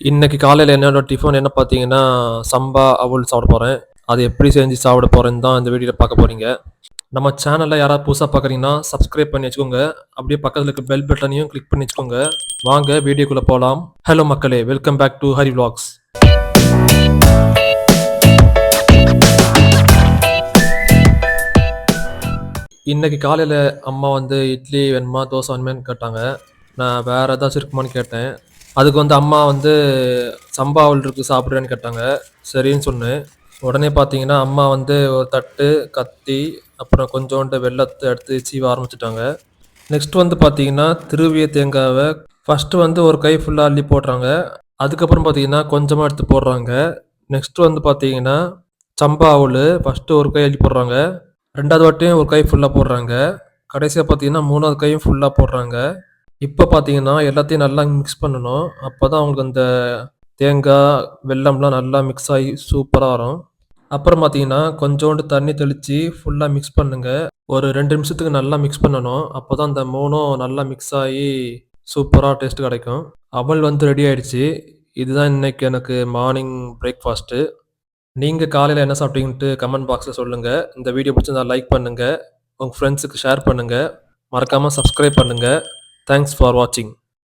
இன்னைக்கு காலையில் என்னோட டிஃபன் என்ன பார்த்தீங்கன்னா சம்பா அவல் சாப்பிட போகிறேன் அது எப்படி செஞ்சு சாப்பிட போகிறேன்னு தான் இந்த வீடியோவில் பார்க்க போகிறீங்க நம்ம சேனலில் யாராவது புதுசாக பார்க்குறீங்கன்னா சப்ஸ்கிரைப் பண்ணி வச்சுக்கோங்க. அப்படியே பக்கத்தில் இருக்க பெல் பட்டனையும் கிளிக் பண்ணி வச்சுக்கோங்க. வாங்க வீடியோக்குள்ளே போகலாம் ஹலோ மக்களே welcome back to Hari vlogs இன்றைக்கி காலையில் அம்மா வந்து இட்லி வேணுமா தோசை வேணுமான்னு கேட்டாங்க. நான் வேறு ஏதாச்சும் இருக்குமான்னு கேட்டேன். அதுக்கு வந்து அம்மா வந்து சம்பா அவல் இருக்கு சாப்பிட்றேன்னு கேட்டாங்க. சரின்னு சொன்னேன். உடனே பார்த்தீங்கன்னா அம்மா வந்து ஒரு தட்டு கத்தி அப்புறம் கொஞ்சோண்டு வெள்ளத்தை எடுத்து சீவ ஆரம்பிச்சிட்டாங்க. நெக்ஸ்ட் வந்து பார்த்தீங்கன்னா திருவிய தேங்காவை ஃபஸ்ட்டு வந்து ஒரு கை ஃபுல்லாக அள்ளி போடுறாங்க. அதுக்கப்புறம் பார்த்தீங்கன்னா கொஞ்சமாக எடுத்து போடுறாங்க. நெக்ஸ்ட் வந்து பார்த்தீங்கன்னா சம்பா அவல் ஃபஸ்ட்டு ஒரு கை அள்ளி போடுறாங்க. ரெண்டாவது வாட்டியும் ஒரு கை ஃபுல்லாக போடுறாங்க. கடைசியாக பார்த்தீங்கன்னா மூணாவது கையும் ஃபுல்லாக போடுறாங்க. இப்போ பார்த்தீங்கன்னா எல்லாத்தையும் நல்லா மிக்ஸ் பண்ணணும். அப்போ தான் அவங்களுக்கு அந்த தேங்காய் வெல்லம்லாம் நல்லா மிக்ஸ் ஆகி சூப்பராக வரும். அப்புறம் பார்த்தீங்கன்னா கொஞ்சோண்டு தண்ணி தெளித்து ஃபுல்லாக மிக்ஸ் பண்ணுங்க. ஒரு ரெண்டு நிமிஷத்துக்கு நல்லா மிக்ஸ் பண்ணணும். அப்போ தான் அந்த மூணும் நல்லா மிக்ஸ் ஆகி சூப்பராக டேஸ்ட் கிடைக்கும். அவல் வந்து ரெடி ஆயிடுச்சு. இதுதான் இன்னைக்கு எனக்கு மார்னிங் பிரேக்ஃபாஸ்ட்டு நீங்கள் காலையில் என்ன சாப்பிட்டீங்கன்ட்டு கமெண்ட் பாக்ஸில் சொல்லுங்கள் இந்த வீடியோ பிடிச்சிருந்தா லைக் பண்ணுங்கள் உங்கள் ஃப்ரெண்ட்ஸுக்கு ஷேர் பண்ணுங்கள் மறக்காமல் சப்ஸ்கிரைப் பண்ணுங்கள் thanks for watching.